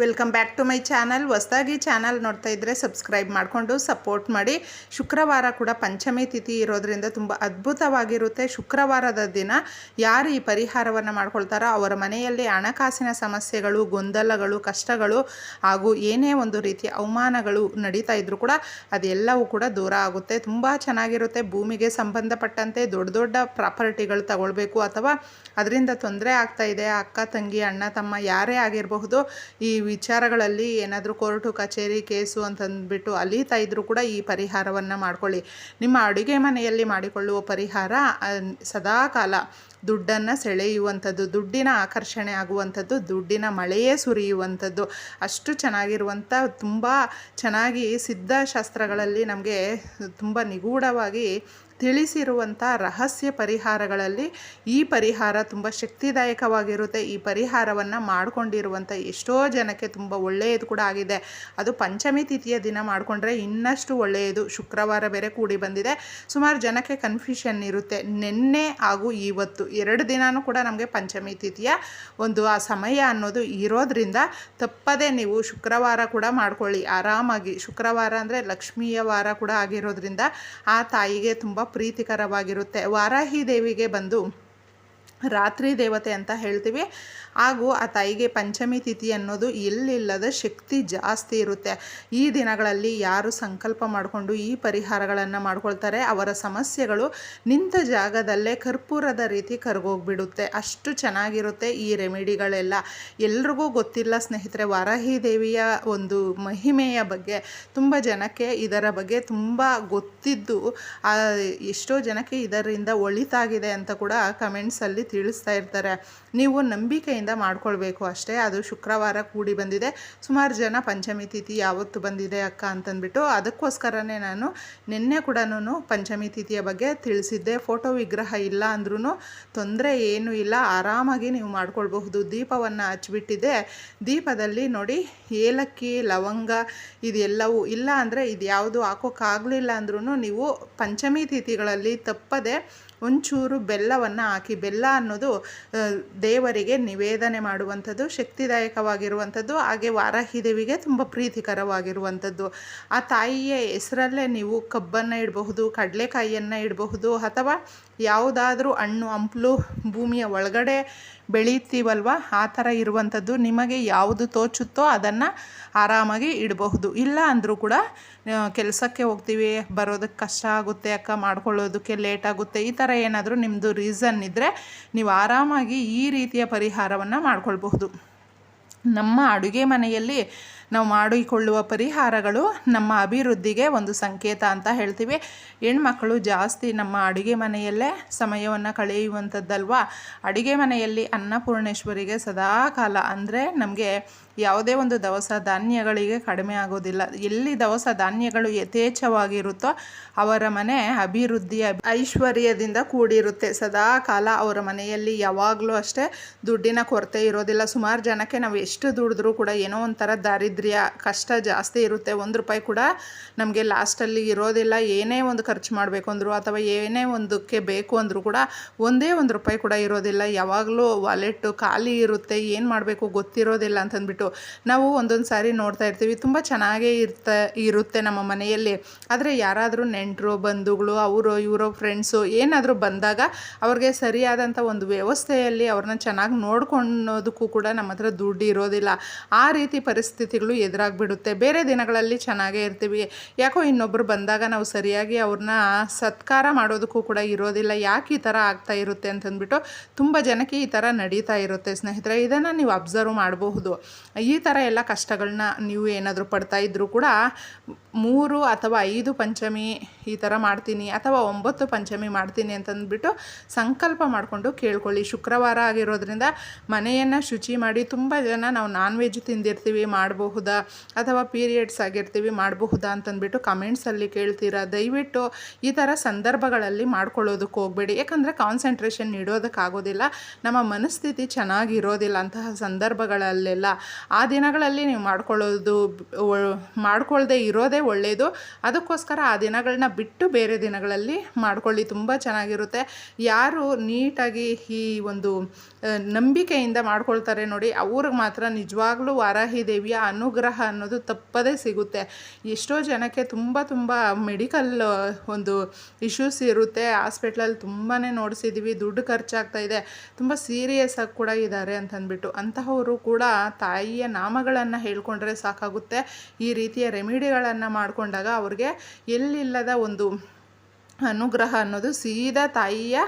Welcome back to my channel. ಹೊಸದಾಗಿ channel ನೋಡ್ತಾ ಇದ್ದರೆ ಸಬ್ಸ್ಕ್ರೈಬ್ ಮಾಡಿಕೊಂಡು ಸಪೋರ್ಟ್ ಮಾಡಿ. ಶುಕ್ರವಾರ ಕೂಡ ಪಂಚಮಿ ತಿಥಿ ಇರೋದರಿಂದ ತುಂಬ ಅದ್ಭುತವಾಗಿರುತ್ತೆ. ಶುಕ್ರವಾರದ ದಿನ ಯಾರು ಈ ಪರಿಹಾರವನ್ನು ಮಾಡ್ಕೊಳ್ತಾರೋ ಅವರ ಮನೆಯಲ್ಲಿ ಹಣಕಾಸಿನ ಸಮಸ್ಯೆಗಳು, ಗೊಂದಲಗಳು, ಕಷ್ಟಗಳು ಹಾಗೂ ಏನೇ ಒಂದು ರೀತಿಯ ಅವಮಾನಗಳು ನಡೀತಾ ಇದ್ದರೂ ಕೂಡ ಅದೆಲ್ಲವೂ ಕೂಡ ದೂರ ಆಗುತ್ತೆ. ತುಂಬ ಚೆನ್ನಾಗಿರುತ್ತೆ. ಭೂಮಿಗೆ ಸಂಬಂಧಪಟ್ಟಂತೆ ದೊಡ್ಡ ದೊಡ್ಡ ಪ್ರಾಪರ್ಟಿಗಳು ತಗೊಳ್ಬೇಕು ಅಥವಾ ಅದರಿಂದ ತೊಂದರೆ ಆಗ್ತಾ ಇದೆ. ಅಕ್ಕ, ತಂಗಿ, ಅಣ್ಣ, ತಮ್ಮ ಯಾರೇ ಆಗಿರಬಹುದು ಈ ವಿಚಾರಗಳಲ್ಲಿ ಏನಾದರೂ ಕೋರ್ಟು, ಕಚೇರಿ, ಕೇಸು ಅಂತಂದ್ಬಿಟ್ಟು ಅಲೀತಾ ಇದ್ದರೂ ಕೂಡ ಈ ಪರಿಹಾರವನ್ನು ಮಾಡ್ಕೊಳ್ಳಿ. ನಿಮ್ಮ ಅಡುಗೆ ಮನೆಯಲ್ಲಿ ಮಾಡಿಕೊಳ್ಳುವ ಪರಿಹಾರ ಸದಾಕಾಲ ಸದಾ ಕಾಲ ದುಡ್ಡನ್ನು ಸೆಳೆಯುವಂಥದ್ದು, ದುಡ್ಡಿನ ಆಕರ್ಷಣೆ ಆಗುವಂಥದ್ದು, ದುಡ್ಡಿನ ಮಳೆಯೇ ಸುರಿಯುವಂಥದ್ದು. ಅಷ್ಟು ಚೆನ್ನಾಗಿರುವಂಥ, ತುಂಬ ಚೆನ್ನಾಗಿ ಸಿದ್ಧಶಾಸ್ತ್ರಗಳಲ್ಲಿ ನಮಗೆ ತುಂಬ ನಿಗೂಢವಾಗಿ ತಿಳಿಸಿರುವಂಥ ರಹಸ್ಯ ಪರಿಹಾರಗಳಲ್ಲಿ ಈ ಪರಿಹಾರ ತುಂಬ ಶಕ್ತಿದಾಯಕವಾಗಿರುತ್ತೆ. ಈ ಪರಿಹಾರವನ್ನು ಮಾಡಿಕೊಂಡಿರುವಂಥ ಎಷ್ಟೋ ಜನಕ್ಕೆ ತುಂಬ ಒಳ್ಳೆಯದು ಕೂಡ ಆಗಿದೆ. ಅದು ಪಂಚಮಿ ತಿಥಿಯ ದಿನ ಮಾಡಿಕೊಂಡ್ರೆ ಇನ್ನಷ್ಟು ಒಳ್ಳೆಯದು. ಶುಕ್ರವಾರ ಬೇರೆ ಕೂಡಿ ಬಂದಿದೆ. ಸುಮಾರು ಜನಕ್ಕೆ ಕನ್ಫ್ಯೂಷನ್ ಇರುತ್ತೆ. ನಿನ್ನೆ ಹಾಗೂ ಇವತ್ತು ಎರಡು ದಿನವೂ ಕೂಡ ನಮಗೆ ಪಂಚಮಿ ತಿಥಿಯ ಒಂದು ಆ ಸಮಯ ಅನ್ನೋದು ಇರೋದ್ರಿಂದ ತಪ್ಪದೇ ನೀವು ಶುಕ್ರವಾರ ಕೂಡ ಮಾಡ್ಕೊಳ್ಳಿ. ಆರಾಮಾಗಿ ಶುಕ್ರವಾರ ಅಂದರೆ ಲಕ್ಷ್ಮಿಯ ವಾರ ಕೂಡ ಆಗಿರೋದ್ರಿಂದ ಆ ತಾಯಿಗೆ ತುಂಬ ಪ್ರೀತಿಕರವಾಗಿರುತ್ತೆ. ವಾರಾಹಿ ದೇವಿಗೆ ಬಂದು ರಾತ್ರಿ ದೇವತೆ ಅಂತ ಹೇಳ್ತೀವಿ. ಹಾಗೂ ಆ ತಾಯಿಗೆ ಪಂಚಮಿ ತಿಥಿ ಅನ್ನೋದು ಎಲ್ಲಿಲ್ಲದ ಶಕ್ತಿ ಜಾಸ್ತಿ ಇರುತ್ತೆ. ಈ ದಿನಗಳಲ್ಲಿ ಯಾರು ಸಂಕಲ್ಪ ಮಾಡಿಕೊಂಡು ಈ ಪರಿಹಾರಗಳನ್ನು ಮಾಡ್ಕೊಳ್ತಾರೆ, ಅವರ ಸಮಸ್ಯೆಗಳು ನಿಂತ ಜಾಗದಲ್ಲೇ ಕರ್ಪೂರದ ರೀತಿ ಕರ್ಗೋಗ್ಬಿಡುತ್ತೆ. ಅಷ್ಟು ಚೆನ್ನಾಗಿರುತ್ತೆ ಈ ರೆಮಿಡಿಗಳೆಲ್ಲ. ಎಲ್ರಿಗೂ ಗೊತ್ತಿಲ್ಲ ಸ್ನೇಹಿತರೆ, ವಾರಾಹಿ ದೇವಿಯ ಒಂದು ಮಹಿಮೆಯ ಬಗ್ಗೆ. ತುಂಬ ಜನಕ್ಕೆ ಇದರ ಬಗ್ಗೆ ತುಂಬ ಗೊತ್ತಿದ್ದು ಎಷ್ಟೋ ಜನಕ್ಕೆ ಇದರಿಂದ ಒಳಿತಾಗಿದೆ ಅಂತ ಕೂಡ ಕಮೆಂಟ್ಸಲ್ಲಿ ತಿಳಿಸ್ತಾ ಇರ್ತಾರೆ. ನೀವು ನಂಬಿಕೆಯಿಂದ ಮಾಡ್ಕೊಳ್ಬೇಕು ಅಷ್ಟೇ. ಅದು ಶುಕ್ರವಾರ ಕೂಡಿ ಬಂದಿದೆ. ಸುಮಾರು ಜನ ಪಂಚಮಿ ತಿಥಿ ಯಾವತ್ತು ಬಂದಿದೆ ಅಕ್ಕ ಅಂತಂದ್ಬಿಟ್ಟು ಅದಕ್ಕೋಸ್ಕರನೇ ನಾನು ನಿನ್ನೆ ಕೂಡ ಪಂಚಮಿ ತಿಥಿಯ ಬಗ್ಗೆ ತಿಳಿಸಿದ್ದೆ. ಫೋಟೋ ವಿಗ್ರಹ ಇಲ್ಲ ಅಂದ್ರೂ ತೊಂದರೆ ಏನೂ ಇಲ್ಲ. ಆರಾಮಾಗಿ ನೀವು ಮಾಡ್ಕೊಳ್ಬಹುದು. ದೀಪವನ್ನು ಹಚ್ಚಿಬಿಟ್ಟಿದೆ. ದೀಪದಲ್ಲಿ ನೋಡಿ ಏಲಕ್ಕಿ, ಲವಂಗ ಇದೆಲ್ಲವೂ ಇಲ್ಲ ಅಂದರೆ ಇದು ಯಾವುದು ಹಾಕೋಕ್ಕಾಗಲಿಲ್ಲ ಅಂದ್ರೂ ನೀವು ಪಂಚಮಿ ತಿಥಿಗಳಲ್ಲಿ ತಪ್ಪದೆ ಒಂಚೂರು ಬೆಲ್ಲವನ್ನು ಹಾಕಿ, ಬೆಲ್ಲ ಅನ್ನೋದು ದೇವರಿಗೆ ನಿವೇದನೆ ಮಾಡುವಂಥದ್ದು, ಶಕ್ತಿದಾಯಕವಾಗಿರುವಂಥದ್ದು, ಹಾಗೆ ವಾರಾಹಿ ದೇವಿಗೆ ತುಂಬ ಪ್ರೀತಿಕರವಾಗಿರುವಂಥದ್ದು. ಆ ತಾಯಿಯ ಹೆಸರಲ್ಲೇ ನೀವು ಕಬ್ಬನ್ನು ಇಡಬಹುದು, ಕಡಲೆಕಾಯಿಯನ್ನು ಇಡಬಹುದು, ಅಥವಾ ಯಾವುದಾದ್ರೂ ಹಣ್ಣು, ಹಂಪಲು ಭೂಮಿಯ ಒಳಗಡೆ ಬೆಳೀತೀವಲ್ವ? ಆ ಥರ ಇರುವಂಥದ್ದು ನಿಮಗೆ ಯಾವುದು ತೋಚುತ್ತೋ ಅದನ್ನು ಆರಾಮಾಗಿ ಇಡಬಹುದು. ಇಲ್ಲ ಅಂದರೂ ಕೂಡ ಕೆಲಸಕ್ಕೆ ಹೋಗ್ತೀವಿ ಬರೋದಕ್ಕೆ ಕಷ್ಟ ಆಗುತ್ತೆ, ಅಕ್ಕ ಮಾಡ್ಕೊಳ್ಳೋದಕ್ಕೆ ಲೇಟ್ ಆಗುತ್ತೆ, ಈ ಥರ ಏನಾದರೂ ನಿಮ್ಮದು ರೀಸನ್ ಇದ್ದರೆ ನೀವು ಆರಾಮಾಗಿ ಈ ರೀತಿಯ ಪರಿಹಾರವನ್ನು ಮಾಡ್ಕೊಳ್ಬಹುದು. ನಮ್ಮ ಅಡುಗೆ ಮನೆಯಲ್ಲಿ ನಾವು ಮಾಡಿಕೊಳ್ಳುವ ಪರಿಹಾರಗಳು ನಮ್ಮ ಅಭಿವೃದ್ಧಿಗೆ ಒಂದು ಸಂಕೇತ ಅಂತ ಹೇಳ್ತೀವಿ. ಹೆಣ್ಮಕ್ಕಳು ಜಾಸ್ತಿ ನಮ್ಮ ಅಡುಗೆ ಮನೆಯಲ್ಲೇ ಸಮಯವನ್ನು ಕಳೆಯುವಂಥದ್ದಲ್ವಾ? ಅಡುಗೆ ಮನೆಯಲ್ಲಿ ಅನ್ನಪೂರ್ಣೇಶ್ವರಿಗೆ ಸದಾ ಕಾಲ ಅಂದರೆ ನಮಗೆ ಯಾವುದೇ ಒಂದು ದವಸ ಧಾನ್ಯಗಳಿಗೆ ಕಡಿಮೆ ಆಗೋದಿಲ್ಲ. ಎಲ್ಲಿ ದವಸ ಧಾನ್ಯಗಳು ಯಥೇಚ್ಛವಾಗಿರುತ್ತೋ ಅವರ ಮನೆ ಅಭಿವೃದ್ಧಿಯ ಐಶ್ವರ್ಯದಿಂದ ಕೂಡಿರುತ್ತೆ. ಸದಾ ಕಾಲ ಅವರ ಮನೆಯಲ್ಲಿ ಯಾವಾಗಲೂ ಅಷ್ಟೇ ದುಡ್ಡಿನ ಕೊರತೆ ಇರೋದಿಲ್ಲ. ಸುಮಾರು ಜನಕ್ಕೆ ನಾವು ಎಷ್ಟು ದುಡಿದ್ರೂ ಕೂಡ ಏನೋ ಒಂಥರ ದಾರಿದ್ರ್ಯ, ಕಷ್ಟ ಜಾಸ್ತಿ ಇರುತ್ತೆ. ಒಂದು ರೂಪಾಯಿ ಕೂಡ ನಮಗೆ ಲಾಸ್ಟಲ್ಲಿ ಇರೋದಿಲ್ಲ. ಏನೇ ಒಂದು ಖರ್ಚು ಮಾಡಬೇಕು ಅಂದರೂ ಅಥವಾ ಏನೇ ಒಂದಕ್ಕೆ ಬೇಕು ಅಂದರೂ ಕೂಡ ಒಂದೇ ಒಂದು ರೂಪಾಯಿ ಕೂಡ ಇರೋದಿಲ್ಲ. ಯಾವಾಗಲೂ ವಾಲೆಟ್ಟು ಖಾಲಿ ಇರುತ್ತೆ. ಏನು ಮಾಡಬೇಕು ಗೊತ್ತಿರೋದಿಲ್ಲ ಅಂತಂದ್ಬಿಟ್ಟು ನಾವು ಒಂದೊಂದು ಸಾರಿ ನೋಡ್ತಾ ಇರ್ತೀವಿ. ತುಂಬ ಚೆನ್ನಾಗೇ ಇರ್ತಾ, ಇರುತ್ತೆ ನಮ್ಮ ಮನೆಯಲ್ಲಿ. ಆದರೆ ಯಾರಾದರೂ ನೆಂಟರು, ಬಂಧುಗಳು, ಅವರು, ಇವರು ಫ್ರೆಂಡ್ಸು ಏನಾದರೂ ಬಂದಾಗ ಅವ್ರಿಗೆ ಸರಿಯಾದಂಥ ಒಂದು ವ್ಯವಸ್ಥೆಯಲ್ಲಿ ಅವ್ರನ್ನ ಚೆನ್ನಾಗಿ ನೋಡ್ಕೊಳ್ಳೋದಕ್ಕೂ ಕೂಡ ನಮ್ಮ ಹತ್ರ ದುಡ್ಡು ಇರೋದಿಲ್ಲ. ಆ ರೀತಿ ಪರಿಸ್ಥಿತಿಗಳು ಎದುರಾಗ್ಬಿಡುತ್ತೆ. ಬೇರೆ ದಿನಗಳಲ್ಲಿ ಚೆನ್ನಾಗೇ ಇರ್ತೀವಿ. ಯಾಕೋ ಇನ್ನೊಬ್ಬರು ಬಂದಾಗ ನಾವು ಸರಿಯಾಗಿ ಅವ್ರನ್ನ ಸತ್ಕಾರ ಮಾಡೋದಕ್ಕೂ ಕೂಡ ಇರೋದಿಲ್ಲ. ಯಾಕೆ ಈ ಥರ ಆಗ್ತಾ ಇರುತ್ತೆ ಅಂತಂದ್ಬಿಟ್ಟು ತುಂಬ ಜನಕ್ಕೆ ಈ ಥರ ನಡೀತಾ ಇರುತ್ತೆ ಸ್ನೇಹಿತರೆ. ಇದನ್ನು ನೀವು ಅಬ್ಸರ್ವ್ ಮಾಡಬಹುದು. ಈ ಥರ ಎಲ್ಲ ಕಷ್ಟಗಳನ್ನ ನೀವು ಏನಾದರೂ ಪಡ್ತಾ ಇದ್ದರೂ ಕೂಡ ಮೂರು ಅಥವಾ ಐದು ಪಂಚಮಿ ಈ ಥರ ಮಾಡ್ತೀನಿ ಅಥವಾ ಒಂಬತ್ತು ಪಂಚಮಿ ಮಾಡ್ತೀನಿ ಅಂತಂದ್ಬಿಟ್ಟು ಸಂಕಲ್ಪ ಮಾಡಿಕೊಂಡು ಕೇಳ್ಕೊಳ್ಳಿ. ಶುಕ್ರವಾರ ಆಗಿರೋದ್ರಿಂದ ಮನೆಯನ್ನು ಶುಚಿ ಮಾಡಿ ತುಂಬ ಜನ ನಾವು ನಾನ್ ವೆಜ್ ತಿಂದಿರ್ತೀವಿ, ಮಾಡಬಹುದಾ ಅಥವಾ ಪೀರಿಯಡ್ಸ್ ಆಗಿರ್ತೀವಿ, ಮಾಡಬಹುದಾ ಅಂತಂದ್ಬಿಟ್ಟು ಕಮೆಂಟ್ಸಲ್ಲಿ ಕೇಳ್ತೀರಾ? ದಯವಿಟ್ಟು ಈ ಥರ ಸಂದರ್ಭಗಳಲ್ಲಿ ಮಾಡ್ಕೊಳ್ಳೋದಕ್ಕೆ ಹೋಗಬೇಡಿ. ಯಾಕಂದರೆ ಕಾನ್ಸಂಟ್ರೇಷನ್ ನೀಡೋದಕ್ಕಾಗೋದಿಲ್ಲ, ನಮ್ಮ ಮನಸ್ಥಿತಿ ಚೆನ್ನಾಗಿರೋದಿಲ್ಲ ಅಂತಹ ಸಂದರ್ಭಗಳಲ್ಲೆಲ್ಲ. ಆ ದಿನಗಳಲ್ಲಿ ನೀವು ಮಾಡ್ಕೊಳ್ಳೋದು ಮಾಡ್ಕೊಳ್ಳದೆ ಇರೋದೇ ಒಳ್ಳೆಯದು ಅದಕ್ಕೋಸ್ಕರ ಆ ದಿನಗಳನ್ನ ಬಿಟ್ಟು ಬೇರೆ ದಿನಗಳಲ್ಲಿ ಮಾಡ್ಕೊಳ್ಳಿ. ತುಂಬ ಚೆನ್ನಾಗಿರುತ್ತೆ. ಯಾರು ನೀಟಾಗಿ ಈ ಒಂದು ನಂಬಿಕೆಯಿಂದ ಮಾಡ್ಕೊಳ್ತಾರೆ ನೋಡಿ, ಅವ್ರಿಗೆ ಮಾತ್ರ ನಿಜವಾಗ್ಲೂ ವಾರಾಹಿ ದೇವಿಯ ಅನುಗ್ರಹ ಅನ್ನೋದು ತಪ್ಪದೇ ಸಿಗುತ್ತೆ. ಎಷ್ಟೋ ಜನಕ್ಕೆ ತುಂಬ ತುಂಬ ಮೆಡಿಕಲ್ ಒಂದು ಇಶ್ಯೂಸ್ ಇರುತ್ತೆ. ಹಾಸ್ಪಿಟ್ಲಲ್ಲಿ ತುಂಬಾ ನೋಡಿಸಿದ್ದೀವಿ ದುಡ್ಡು ಖರ್ಚಾಗ್ತಾ ಇದೆ. ತುಂಬ ಸೀರಿಯಸ್ ಆಗಿ ಕೂಡ ಇದ್ದಾರೆ ಅಂತಂದ್ಬಿಟ್ಟು. ಅಂತಹವರು ಕೂಡ ತಾಯಿಯ ನಾಮಗಳನ್ನು ಹೇಳ್ಕೊಂಡ್ರೆ ಸಾಕಾಗುತ್ತೆ. ಈ ರೀತಿಯ ರೆಮಿಡಿಗಳನ್ನು ಮಾಡಿಕೊಂಡಾಗ ಅವ್ರಿಗೆ ಎಲ್ಲಿಲ್ಲದ ಒಂದು ಅನುಗ್ರಹ ಅನ್ನೋದು ಸೀದಾ ತಾಯಿಯ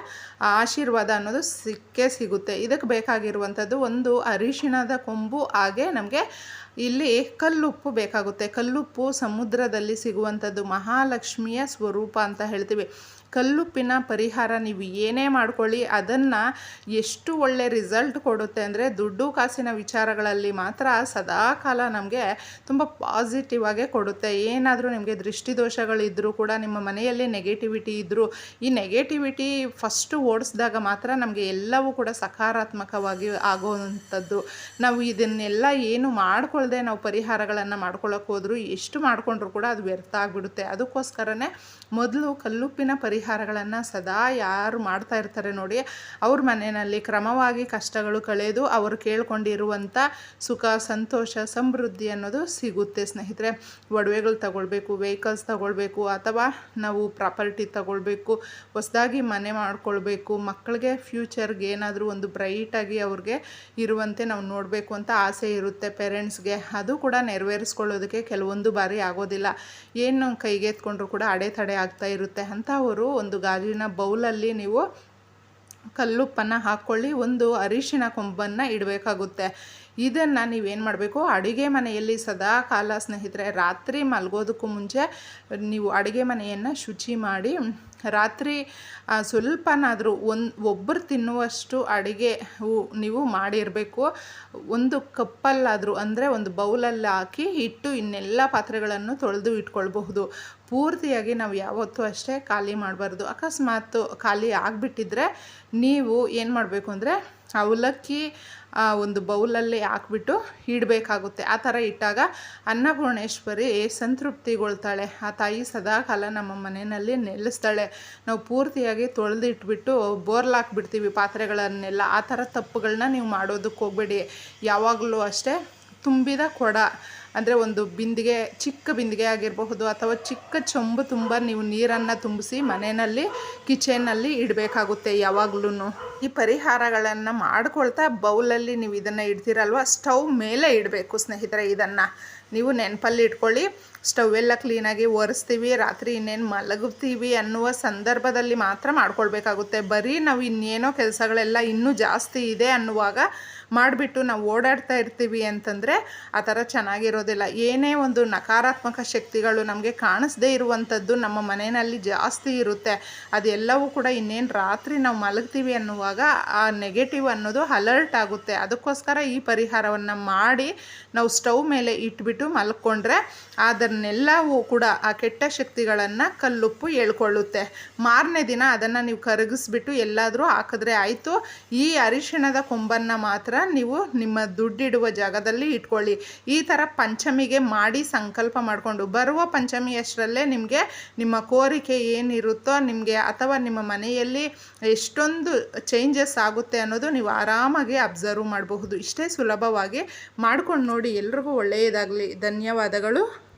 ಆಶೀರ್ವಾದ ಅನ್ನೋದು ಸಿಕ್ಕೇ ಸಿಗುತ್ತೆ. ಇದಕ್ಕೆ ಬೇಕಾಗಿರುವಂಥದ್ದು ಒಂದು ಅರಿಶಿಣದ ಕೊಂಬು ಹಾಗೆ ನಮಗೆ ಇಲ್ಲಿ ಕಲ್ಲುಪ್ಪು ಬೇಕಾಗುತ್ತೆ. ಕಲ್ಲುಪ್ಪು ಸಮುದ್ರದಲ್ಲಿ ಸಿಗುವಂಥದ್ದು ಮಹಾಲಕ್ಷ್ಮಿಯ ಸ್ವರೂಪ ಅಂತ ಹೇಳ್ತೀವಿ. ಕಲ್ಲುಪ್ಪಿನ ಪರಿಹಾರ ನೀವು ಏನೇ ಮಾಡ್ಕೊಳ್ಳಿ, ಅದನ್ನು ಎಷ್ಟು ಒಳ್ಳೆ ರಿಸಲ್ಟ್ ಕೊಡುತ್ತೆ ಅಂದರೆ ದುಡ್ಡು ಕಾಸಿನ ವಿಚಾರಗಳಲ್ಲಿ ಮಾತ್ರ ಸದಾ ಕಾಲ ನಮಗೆ ತುಂಬ ಪಾಸಿಟಿವ್ ಆಗೇ ಕೊಡುತ್ತೆ. ಏನಾದರೂ ನಿಮಗೆ ದೃಷ್ಟಿದೋಷಗಳಿದ್ದರೂ ಕೂಡ, ನಿಮ್ಮ ಮನೆಯಲ್ಲಿ ನೆಗೆಟಿವಿಟಿ ಇದ್ದರೂ ಈ ನೆಗೆಟಿವಿಟಿ ಫಸ್ಟು ಓಡಿಸಿದಾಗ ಮಾತ್ರ ನಮಗೆ ಎಲ್ಲವೂ ಕೂಡ ಸಕಾರಾತ್ಮಕವಾಗಿ ಆಗುವಂಥದ್ದು. ನಾವು ಇದನ್ನೆಲ್ಲ ಏನು ಮಾಡ್ಕೊಳ್ಳದೆ ನಾವು ಪರಿಹಾರಗಳನ್ನು ಮಾಡ್ಕೊಳ್ಳೋಕೆ ಹೋದರೂ, ಎಷ್ಟು ಮಾಡಿಕೊಂಡ್ರೂ ಕೂಡ ಅದು ವ್ಯರ್ಥ ಆಗಿಬಿಡುತ್ತೆ. ಅದಕ್ಕೋಸ್ಕರನೇ ಮೊದಲು ಕಲ್ಲುಪ್ಪಿನ ಪರಿಹಾರಗಳನ್ನು ಸದಾ ಯಾರು ಮಾಡ್ತಾ ಇರ್ತಾರೆ ನೋಡಿ, ಅವ್ರ ಮನೆಯಲ್ಲಿ ಕ್ರಮವಾಗಿ ಕಷ್ಟಗಳು ಕಳೆದು ಅವರು ಕೇಳ್ಕೊಂಡಿರುವಂಥ ಸುಖ, ಸಂತೋಷ, ಸಮೃದ್ಧಿ ಅನ್ನೋದು ಸಿಗುತ್ತೆ ಸ್ನೇಹಿತರೆ. ಒಡವೆಗಳು ತಗೊಳ್ಬೇಕು ವೆಹಿಕಲ್ಸ್ ತಗೊಳ್ಬೇಕು, ಅಥವಾ ನಾವು ಪ್ರಾಪರ್ಟಿ ತಗೊಳ್ಬೇಕು, ಹೊಸದಾಗಿ ಮನೆ ಮಾಡ್ಕೊಳ್ಬೇಕು, ಮಕ್ಕಳಿಗೆ ಫ್ಯೂಚರ್ಗೆ ಏನಾದರೂ ಒಂದು ಬ್ರೈಟಾಗಿ ಅವ್ರಿಗೆ ಇರುವಂತೆ ನಾವು ನೋಡಬೇಕು ಅಂತ ಆಸೆ ಇರುತ್ತೆ ಪೇರೆಂಟ್ಸ್ಗೆ ಅದು ಕೂಡ ನೆರವೇರಿಸ್ಕೊಳ್ಳೋದಕ್ಕೆ ಕೆಲವೊಂದು ಬಾರಿ ಆಗೋದಿಲ್ಲ. ಏನು ಕೈಗೆತ್ಕೊಂಡ್ರು ಕೂಡ ಅಡೆತಡೆ ಆಗ್ತಾ ಇರುತ್ತೆ ಅಂಥವರು ಒಂದು ಗಾಜಿನ ಬೌಲಲ್ಲಿ ನೀವು ಕಲ್ಲುಪ್ಪನ್ನು ಹಾಕ್ಕೊಳ್ಳಿ ಒಂದು ಅರಿಶಿನ ಕೊಂಬನ್ನು ಇಡಬೇಕಾಗುತ್ತೆ. ಇದನ್ನು ನೀವೇನು ಮಾಡಬೇಕು, ಅಡುಗೆ ಮನೆಯಲ್ಲಿ ಸದಾ ಕಾಲ ಸ್ನೇಹಿತರೆ, ರಾತ್ರಿ ಮಲಗೋದಕ್ಕೂ ಮುಂಚೆ ನೀವು ಅಡುಗೆ ಮನೆಯನ್ನು ಶುಚಿ ಮಾಡಿ ರಾತ್ರಿ ಸ್ವಲ್ಪನಾದರೂ ಒಂದು, ಒಬ್ಬರು ತಿನ್ನುವಷ್ಟು ಅಡುಗೆ ನೀವು ಮಾಡಿರಬೇಕು. ಒಂದು ಕಪ್ಪಲ್ಲಾದರೂ ಅಂದರೆ ಒಂದು ಬೌಲಲ್ಲಿ ಹಾಕಿ ಇಟ್ಟು ಇನ್ನೆಲ್ಲ ಪಾತ್ರೆಗಳನ್ನು ತೊಳೆದು ಇಟ್ಕೊಳ್ಬಹುದು. ಪೂರ್ತಿಯಾಗಿ ನಾವು ಯಾವತ್ತೂ ಅಷ್ಟೇ ಖಾಲಿ ಮಾಡಬಾರ್ದು. ಅಕಸ್ಮಾತ್ ಖಾಲಿ ಆಗಿಬಿಟ್ಟಿದ್ರೆ ನೀವು ಏನು ಮಾಡಬೇಕು ಅಂದರೆ ಅವಲಕ್ಕಿ ಒಂದು ಬೌಲಲ್ಲಿ ಹಾಕ್ಬಿಟ್ಟು ಇಡಬೇಕಾಗುತ್ತೆ ಆ ಥರ ಇಟ್ಟಾಗ ಅನ್ನಪೂರ್ಣೇಶ್ವರಿ ಸಂತೃಪ್ತಿಗೊಳ್ತಾಳೆ. ಆ ತಾಯಿ ಸದಾಕಾಲ ನಮ್ಮ ಮನೆಯಲ್ಲಿ ನೆಲೆಸ್ತಾಳೆ. ನಾವು ಪೂರ್ತಿಯಾಗಿ ತೊಳೆದಿಟ್ಬಿಟ್ಟು ಬೋರ್ಲಾಕ್ಬಿಡ್ತೀವಿ ಪಾತ್ರೆಗಳನ್ನೆಲ್ಲ. ಆ ಥರ ತಪ್ಪುಗಳನ್ನ ನೀವು ಮಾಡೋದಕ್ಕೆ ಹೋಗಬೇಡಿ. ಯಾವಾಗಲೂ ಅಷ್ಟೇ ತುಂಬಿದ ಕೊಡ. ಅಂದರೆ ಒಂದು ಬಿಂದಿಗೆ, ಚಿಕ್ಕ ಬಿಂದಿಗೆ ಆಗಿರಬಹುದು ಅಥವಾ ಚಿಕ್ಕ ಚೊಂಬು ತುಂಬ ನೀವು ನೀರನ್ನು ತುಂಬಿಸಿ ಮನೆಯಲ್ಲಿ, ಕಿಚನ್ನಲ್ಲಿ ಇಡಬೇಕಾಗುತ್ತೆ ಯಾವಾಗ್ಲೂ ಈ ಪರಿಹಾರಗಳನ್ನು ಮಾಡ್ಕೊಳ್ತಾ ಬೌಲಲ್ಲಿ ನೀವು ಇದನ್ನು ಇಡ್ತೀರಲ್ವ? ಸ್ಟವ್ ಮೇಲೆ ಇಡಬೇಕು ಸ್ನೇಹಿತರೆ ಇದನ್ನು. ನೀವು ನೆನಪಲ್ಲಿ ಇಟ್ಕೊಳ್ಳಿ, ಸ್ಟವ್ ಎಲ್ಲ ಕ್ಲೀನಾಗಿ ಒರೆಸ್ತೀವಿ, ರಾತ್ರಿ ಇನ್ನೇನು ಮಲಗುತ್ತೀವಿ ಅನ್ನುವ ಸಂದರ್ಭದಲ್ಲಿ ಮಾತ್ರ ಮಾಡ್ಕೊಳ್ಬೇಕಾಗುತ್ತೆ. ಬರೀ ನಾವು ಇನ್ನೇನೋ ಕೆಲಸಗಳೆಲ್ಲ ಇನ್ನೂ ಜಾಸ್ತಿ ಇದೆ ಅನ್ನುವಾಗ ಮಾಡಿಬಿಟ್ಟು ನಾವು ಓಡಾಡ್ತಾ ಇರ್ತೀವಿ ಅಂತಂದರೆ ಆ ಥರ ಚೆನ್ನಾಗಿರೋದಿಲ್ಲ. ಏನೇ ಒಂದು ನಕಾರಾತ್ಮಕ ಶಕ್ತಿಗಳು ನಮಗೆ ಕಾಣಿಸ್ದೇ ಇರುವಂಥದ್ದು ನಮ್ಮ ಮನೆಯಲ್ಲಿ ಜಾಸ್ತಿ ಇರುತ್ತೆ. ಅದೆಲ್ಲವೂ ಕೂಡ ಇನ್ನೇನು ರಾತ್ರಿ ನಾವು ಮಲಗ್ತೀವಿ ಅನ್ನುವಾಗ ಆ ನೆಗೆಟಿವ್ ಅನ್ನೋದು ಅಲರ್ಟ್ ಆಗುತ್ತೆ. ಅದಕ್ಕೋಸ್ಕರ ಈ ಪರಿಹಾರವನ್ನು ಮಾಡಿ ನಾವು ಸ್ಟವ್ ಮೇಲೆ ಇಟ್ಬಿಟ್ಟು ಮಲ್ಕೊಂಡ್ರೆ ಅದನ್ನೆಲ್ಲವೂ ಕೂಡ ಆ ಕೆಟ್ಟ ಶಕ್ತಿಗಳನ್ನು ಕಲ್ಲುಪ್ಪು ಹೇಳ್ಕೊಳ್ಳುತ್ತೆ. ಮಾರನೇ ದಿನ ಅದನ್ನು ನೀವು ಕರಗಿಸ್ಬಿಟ್ಟು ಎಲ್ಲಾದರೂ ಹಾಕಿದ್ರೆ ಆಯಿತು. ಈ ಅರಿಶಿಣದ ಕೊಂಬನ್ನು ಮಾತ್ರ ನೀವು ನಿಮ್ಮ ದುಡ್ಡಿಡುವ ಜಾಗದಲ್ಲಿ ಇಟ್ಕೊಳ್ಳಿ. ಈ ಥರ ಪಂಚಮಿಗೆ ಮಾಡಿ ಸಂಕಲ್ಪ ಮಾಡಿಕೊಂಡು, ಬರುವ ಪಂಚಮಿಯಷ್ಟರಲ್ಲೇ ನಿಮಗೆ ನಿಮ್ಮ ಕೋರಿಕೆ ಏನಿರುತ್ತೋ ನಿಮಗೆ ಅಥವಾ ನಿಮ್ಮ ಮನೆಯಲ್ಲಿ ಎಷ್ಟೊಂದು ಚೇಂಜಸ್ ಆಗುತ್ತೆ ಅನ್ನೋದು ನೀವು ಆರಾಮಾಗಿ ಅಬ್ಸರ್ವ್ ಮಾಡಬಹುದು. ಇಷ್ಟೇ ಸುಲಭವಾಗಿ ಮಾಡ್ಕೊಂಡು ನೋಡಿ. ಎಲ್ರಿಗೂ ಒಳ್ಳೆಯದಾಗಲಿ. ಧನ್ಯವಾದಗಳು.